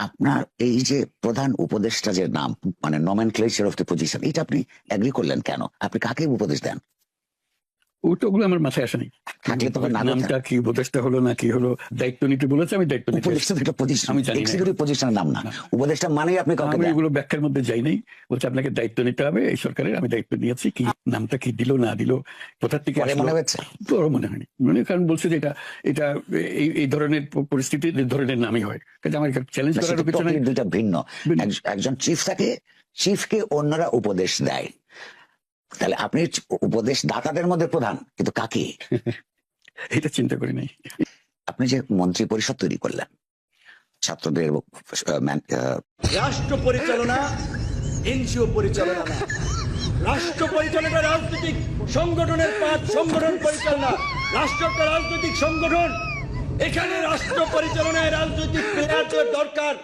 আপনার এই যে প্রধান উপদেষ্টা যে নাম মানে নমেন ক্লেচার অফ পজিশন এটা আপনি অ্যাগ্রি করলেন কেন? আপনি কাকে উপদেশ দেন? আমার মাথায় আসেনি থাকলে তখন নামটা কি উপদেশটা হলো না কি হলো দায়িত্ব নিতে বলেছে আমি দায়িত্ব নিতে উপদেষ্টা একটা আমি জানি এক্সিকিউটিভ নাম না। উপদেষ্টা মানেই আপনি কাউকে আমি এগুলো ব্যাখ্যার মধ্যে যাই নাই। বলছে আপনাকে দায়িত্ব নিতে হবে এই সরকারের আমি দায়িত্ব নিয়েছি কি নামটা কি দিল না দিল কোথা থেকে মনে হচ্ছে বড় মনে হয়নি। মানে কারণ বলছে যে এটা এটা এই এই ধরনের পরিস্থিতি এই ধরনের নামই হয়। কাজে আমার চ্যালেঞ্জ করার ভিন্ন। ভিন্ন। একজন চিফ থাকে চিফকে অন্যরা উপদেশ দেয়। তাহলে আপনি উপদেশ দাতাদের মধ্যে প্রধান কিন্তু কাকে? এটা চিন্তা করি নাই। আপনি যে মন্ত্রী পরিষদ তৈরি করলেন ছাত্রদের রাষ্ট্র পরিচালনা এনজিও পরিচালনা রাষ্ট্র পরিচালনা রাজনৈতিক সংগঠনের পাঁচ সংগঠন পরিচালনা। রাষ্ট্র একটা রাজনৈতিক সংগঠন। এখানে রাষ্ট্র পরিচালনায় রাজনৈতিক প্লেয়ারদের দরকার।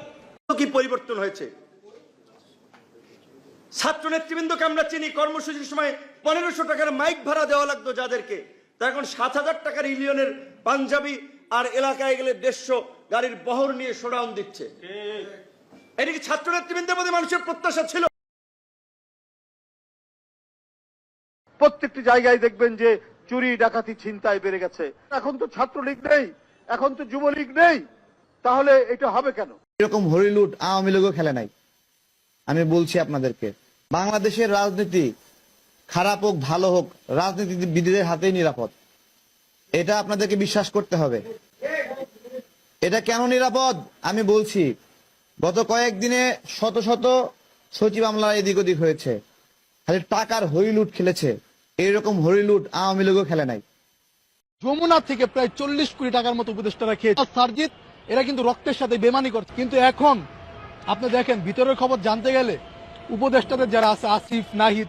কি পরিবর্তন হয়েছে? ছাত্র নেতৃবৃন্দকে আমরা চিনি। কর্মসূচির সময় পনেরোশো টাকার মাইক ভাড়া দেওয়া লাগতো যাদেরকে। তা এখন সাত হাজার টাকার ইলিয়নের পাঞ্জাবি আর এলাকায় গেলে দেড়শো গাড়ির বহর নিয়ে শোডাউন দিচ্ছে। এটা কি ছাত্র নেতৃবৃন্দের মধ্যে মানুষের প্রত্যাশা ছিল। প্রত্যেকটি জায়গায় দেখবেন যে চুরি ডাকাতি ছিনতাই বেড়ে গেছে। এখন তো ছাত্রলীগ নেই এখন তো যুবলীগ নেই। তাহলে এটা হবে কেন? এরকম হরিলুট আওয়ামী লীগও খেলে নাই। আমি বলছি আপনাদেরকে বাংলাদেশের রাজনীতি খারাপ হোক, ভালো হোক, রাজনীতিবিদদের হাতেই নিরাপদ। এটা আপনাদেরকে বিশ্বাস করতে হবে। এটা কেন নিরাপদ? আমি বলছি, গত কয়েকদিনে শত শত সচিব মামলা এদিক ওদিক হয়েছে। খালি টাকার হরিলুট খেলেছে। এরকম হরিলুট আওয়ামী লীগও খেলে নাই। যমুনা থেকে প্রায় চল্লিশ কোটি টাকার মতো উপদেষ্টারা খেয়েছে। সার্জিত এরা কিন্তু রক্তের সাথে বেমানি করছে। কিন্তু এখন, আপনি দেখেন, ভিতরের খবর জানতে গেলে উপদেষ্টাদের যারা আছে আসিফ নাহিদ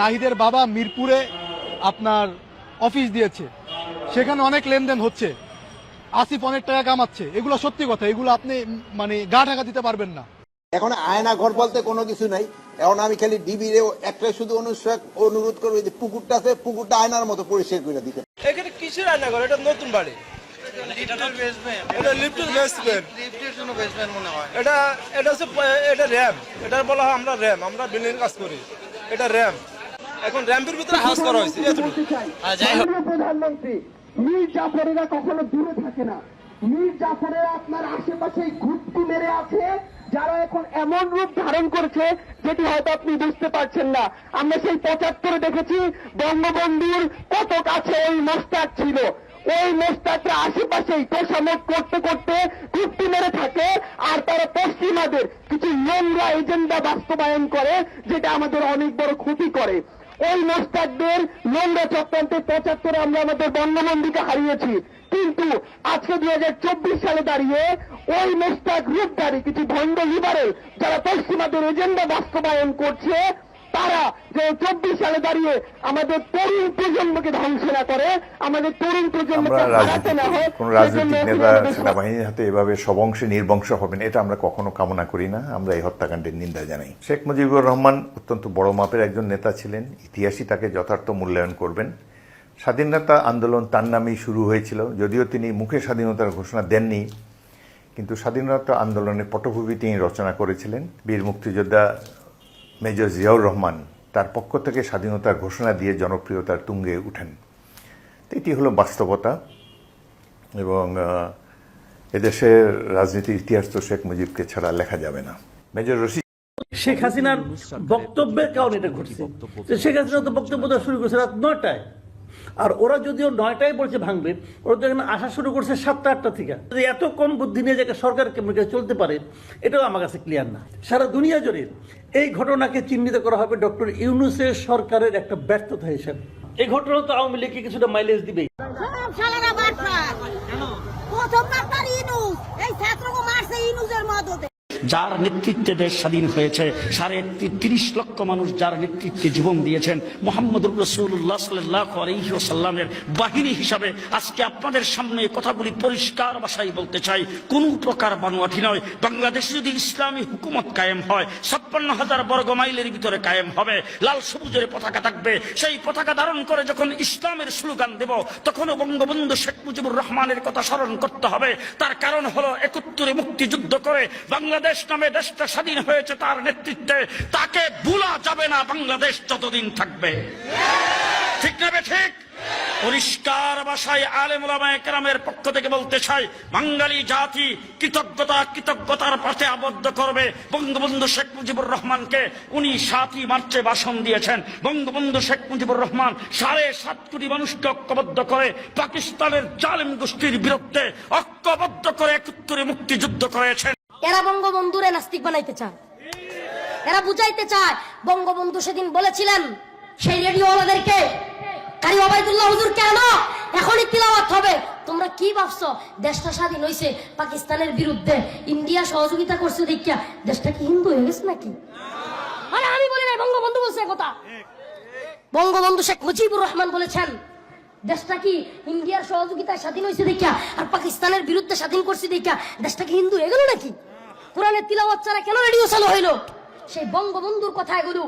নাহিদের বাবা মিরপুরে আপনার অফিস দিয়েছে। সেখানে অনেক লেনদেন হচ্ছে। আসিফ অনেক টাকা কামাচ্ছে। এগুলো সত্যি কথা এগুলো আপনি মানে গা ঢাকা দিতে পারবেন না। এখন আয়না ঘর বলতে কোনো কিছু নাই। এখন আমি খালি ডিবিরে একটাই শুধু অনুসার অনুরোধ করব যে পুকুরটা আছে পুকুরটা আয়নার মতো পরিষ্কার করে দিতে। এখানে কিসের রান্না করে এটা নতুন বাড়ি। এটা লিফটের বেসমেন্ট এটা এটা হচ্ছে এটা র্যাম এটা বলা হয় আমরা র্যাম আমরা বিল্ডিং কাজ করি। এটা র্যাম এখন র্যাম্পের ভিতরে হাউস করা হয়েছে প্রধানমন্ত্রী মীর জাফরেরা কখনো দূরে থাকে না। মীর জাফরেরা আপনার আশেপাশে ঘুরতি মেরে আছে যারা এখন এমন রূপ ধারণ করছে যেটি হয়তো আপনি বুঝতে পারছেন না। আমরা সেই পঁচাত্তরে দেখেছি বঙ্গবন্ধুর কত কাছে ওই মোস্তাক ছিল। ওই মোস্তাকরা আশেপাশেই তোষামত করতে করতে কুর্তি মেরে থাকে, আর তারা পশ্চিমাদের কিছু নোংরা এজেন্ডা বাস্তবায়ন করে, যেটা আমাদের অনেক বড় ক্ষতি করে। ওই মোস্তাকদের নোংরা চক্রান্তে পঁচাত্তরে আমরা আমাদের বঙ্গবন্ধুকে হারিয়েছি। কিন্তু আজকে দুই হাজার চব্বিশ সালে দাঁড়িয়ে ওই মোস্তাক রূপধারী কিছু ভণ্ড লিবারেল, যারা পশ্চিমাদের এজেন্ডা বাস্তবায়ন করছে তারা যে চব্বিশ সালে দাঁড়িয়ে আমাদের তরুণ প্রজন্মকে ধ্বংস না করে আমাদের তরুণ প্রজন্মকে হারাতে না হয় কোন রাজনৈতিক নেতা সেনাবাহিনীর হাতে এভাবে সবংশে নির্বংশ হবেন এটা আমরা কখনো কামনা করি না আমরা এই হত্যাকাণ্ডের নিন্দা জানাই। শেখ মুজিবুর রহমান অত্যন্ত বড় মাপের একজন নেতা ছিলেন ইতিহাসই তাকে যথার্থ মূল্যায়ন করবেন। স্বাধীনতা আন্দোলন তার নামেই শুরু হয়েছিল যদিও তিনি মুখে স্বাধীনতার ঘোষণা দেননি কিন্তু স্বাধীনতা আন্দোলনের পটভূমি তিনি রচনা করেছিলেন। বীর মুক্তিযোদ্ধা মেজর জিয়াউর রহমান তার পক্ষ থেকে স্বাধীনতার ঘোষণা দিয়ে জনপ্রিয়তার তুঙ্গে উঠেন। এটি হলো বাস্তবতা এবং এদেশের রাজনীতির ইতিহাস তো শেখ মুজিবকে ছাড়া লেখা যাবে না। মেজর রশিদ শেখ হাসিনার বক্তব্যের কারণে এটা ঘটছে। শেখ হাসিনা তো বক্তব্য শুরু করছে রাত নয়টায় আর ওরা যদিও নয়টায় বলছে ভাঙবে, ওরা তো এখানে আসা শুরু করছে সাতটা, আটটা থেকে। যদি এত কম বুদ্ধি নিয়ে যাকে সরকার কেমন চলতে পারে, এটাও আমার কাছে ক্লিয়ার না। সারা দুনিয়া জুড়ে এই ঘটনাকে চিহ্নিত করা হবে ডক্টর ইউনুসের সরকারের একটা ব্যর্থতা হিসেবে। এই ঘটনা তো আওয়ামী লীগকে কিছুটা মাইলেজ শালারা প্রথমবার তার ইনুস এই ছাত্রকে মারছে ইনুসের মদতে। যার নেতৃত্বে দেশ স্বাধীন হয়েছে, সাড়ে তিরিশ লক্ষ মানুষ যার নেতৃত্বে জীবন দিয়েছেন, মোহাম্মদুর রসুল্লাহ সাল্লাহ বাহিনী হিসাবে আজকে আপনাদের সামনে কথাগুলি পরিষ্কার ভাষায় বলতে চাই। কোন প্রকার বানোয়াঠি নয়। বাংলাদেশে যদি ইসলামী হুকুমত কায়েম হয়, ছাপ্পান্ন হাজার বর্গ মাইলের ভিতরে কায়েম হবে। লাল সবুজের পতাকা থাকবে। সেই পতাকা ধারণ করে যখন ইসলামের স্লোগান দেব, তখনও বঙ্গবন্ধু শেখ মুজিবুর রহমানের কথা স্মরণ করতে হবে। তার কারণ হলো একত্তরে মুক্তিযুদ্ধ করে বাংলাদেশ নামে দেশটা স্বাধীন হয়েছে তার নেতৃত্বে, তাকে ভুলা যাবে না বাংলাদেশ যতদিন থাকবে। ঠিক না বে ঠিক? পরিষ্কার ভাষায় আলেম ওলামায়ে কেরামের পক্ষ থেকে বলতে চাই, বাঙালি জাতি কৃতজ্ঞতা কৃতজ্ঞতার পথে আবদ্ধ করবে। বঙ্গবন্ধু শেখ মুজিবুর রহমানকে উনি সাতই মার্চে ভাষণ দিয়েছেন। বঙ্গবন্ধু শেখ মুজিবুর রহমান সাড়ে সাত কোটি মানুষকে ঐক্যবদ্ধ করে পাকিস্তানের জালেম গোষ্ঠীর বিরুদ্ধে ঐক্যবদ্ধ করে একত্তরে মুক্তিযুদ্ধ করেছেন। এরা বঙ্গবন্ধুরে নাস্তিক বানাইতে চায়। এরা বুঝাইতে চায় বঙ্গবন্ধু সেদিন বলেছিলেন সেই রেডিওওয়ালাদেরকে কারি ওবায়দুল্লাহ হুজুর কেন? এখনই তিলাওয়াত হবে। তোমরা কি ভাবছ? দেশটা স্বাধীন হয়েছে পাকিস্তানের বিরুদ্ধে ইন্ডিয়া সহযোগিতা করছে দেখিয়া দেশটা কি হিন্দু হয়ে গেছে নাকি? আরে আমি বলি না বঙ্গবন্ধু বলছে কথা বঙ্গবন্ধু শেখ মুজিবুর রহমান বলেছেন দেশটা কি ইন্ডিয়ার সহযোগিতায় স্বাধীন হয়েছে দেখিয়া? আর পাকিস্তানের বিরুদ্ধে স্বাধীন করছে দেখিয়া? দেশটা কি হিন্দু হয়ে গেল নাকি? কোরআনের তিলাওয়াত ছাড়া কেন রেডিও চালু হইল? সেই বঙ্গবন্ধুর কথা এগুলো।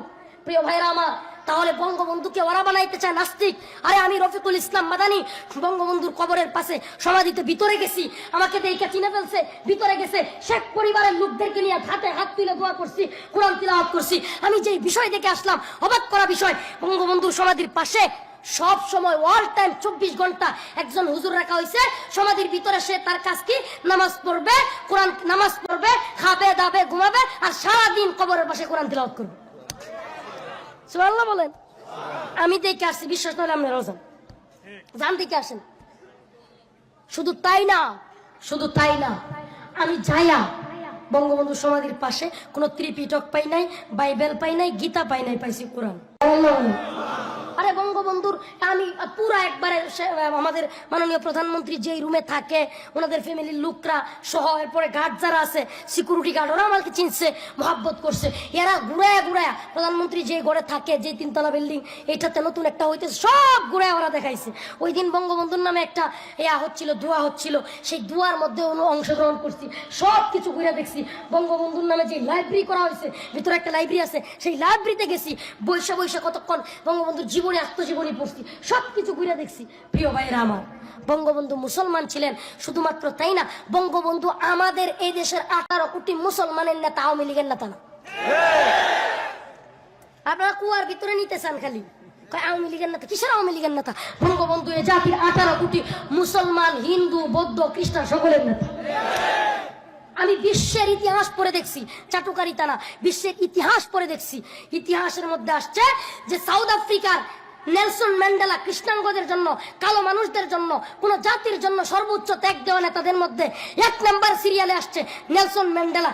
প্রিয় ভাইরা আমার, তাহলে বঙ্গবন্ধুকে ওরা বানাইতে চায় নাস্তিক? আরে আমি রফিকুল ইসলাম মাদানি বঙ্গবন্ধুর কবরের পাশে সমাধিতে ভিতরে গেছি। আমাকে দেখে চিনে ফেলছে, ভিতরে গেছে। শেখ পরিবারের লোকদেরকে নিয়ে হাতে হাত তুলে দোয়া করছি, কোরআন তিলাওয়াত করছি। আমি যেই বিষয় দেখে আসলাম, অবাক করা বিষয়, বঙ্গবন্ধুর সমাধির পাশে সব সময় অল টাইম চব্বিশ ঘণ্টা একজন হুজুর রাখা হয়েছে। সমাধির ভিতরে সে তার কাজ কি? নামাজ পড়বে, কোরআন নামাজ পড়বে, খাবে, দাবে, ঘুমাবে, আর সারাদিন কবরের পাশে কোরআন তিলাওয়াত করবে। সুবহানাল্লাহ বলেন। আমি দেখে আসছি, বিশ্বাস নয় আপনার রোজান জান দেখে আসেন। শুধু তাই না, শুধু তাই না, আমি যাইয়া বঙ্গবন্ধু সমাধির পাশে কোনো ত্রিপিটক পাই নাই, বাইবেল পাই নাই, গীতা পাই নাই, পাইছি কোরআন। আরে বঙ্গবন্ধুর আমি পুরা একবারে আমাদের মাননীয় প্রধানমন্ত্রী যেই রুমে থাকে, ওনাদের ফ্যামিলির লোকরা সহ, এরপরে গার্ড যারা আছে সিকিউরিটি গার্ড ওরা আমাকে চিনছে, মহাব্বত করছে। এরা ঘুরায় ঘুরায়, প্রধানমন্ত্রী যে ঘরে থাকে যে তিনতলা বিল্ডিং এটাতে নতুন একটা হইতেছে, সব ঘুরায় ওরা দেখাইছে। ওই দিন বঙ্গবন্ধুর নামে একটা ইয়া হচ্ছিল, দোয়া হচ্ছিল, সেই দোয়ার মধ্যে অংশগ্রহণ করছি সব কিছু ঘুরে দেখছি। বঙ্গবন্ধুর নামে যে লাইব্রেরি করা হয়েছে ভিতরে একটা লাইব্রেরি আছে, সেই লাইব্রেরিতে গেছি, বৈশা বৈশা কতক্ষণ বঙ্গবন্ধুর জীবনী আত্মজীবনী পড়ছি সব কিছু ঘুরে দেখছি। প্রিয় ভাইরা আমার, বঙ্গবন্ধু মুসলমান ছিলেন, শুধুমাত্র তাই না? বঙ্গবন্ধু আমাদের এই দেশের আঠারো কোটি মুসলমানের নেতা, আওয়ামী লীগের নেতা না। আপনারা কুয়ার ভিতরে নিতে চান খালি আওয়ামী লীগের নেতা? কিসের আওয়ামী লীগের নেতা? বঙ্গবন্ধু এ জাতির আঠারো কোটি মুসলমান, হিন্দু, বৌদ্ধ, খ্রিস্টান সকলের নেতা। আমি বিশ্বের ইতিহাস পড়ে দেখছি, চাটুকারিতা না। বিশ্বের ইতিহাস পড়ে দেখছি। ইতিহাসের মধ্যে আসছে যে সাউথ আফ্রিকার নেলসন ম্যান্ডেলা কৃষ্ণাঙ্গদের জন্য, কালো মানুষদের জন্য, কোন জাতির জন্য সর্বোচ্চ ত্যাগ দেওয়া নেতাদের মধ্যে এক নাম্বার সিরিয়ালে আসছে নেলসন ম্যান্ডেলা।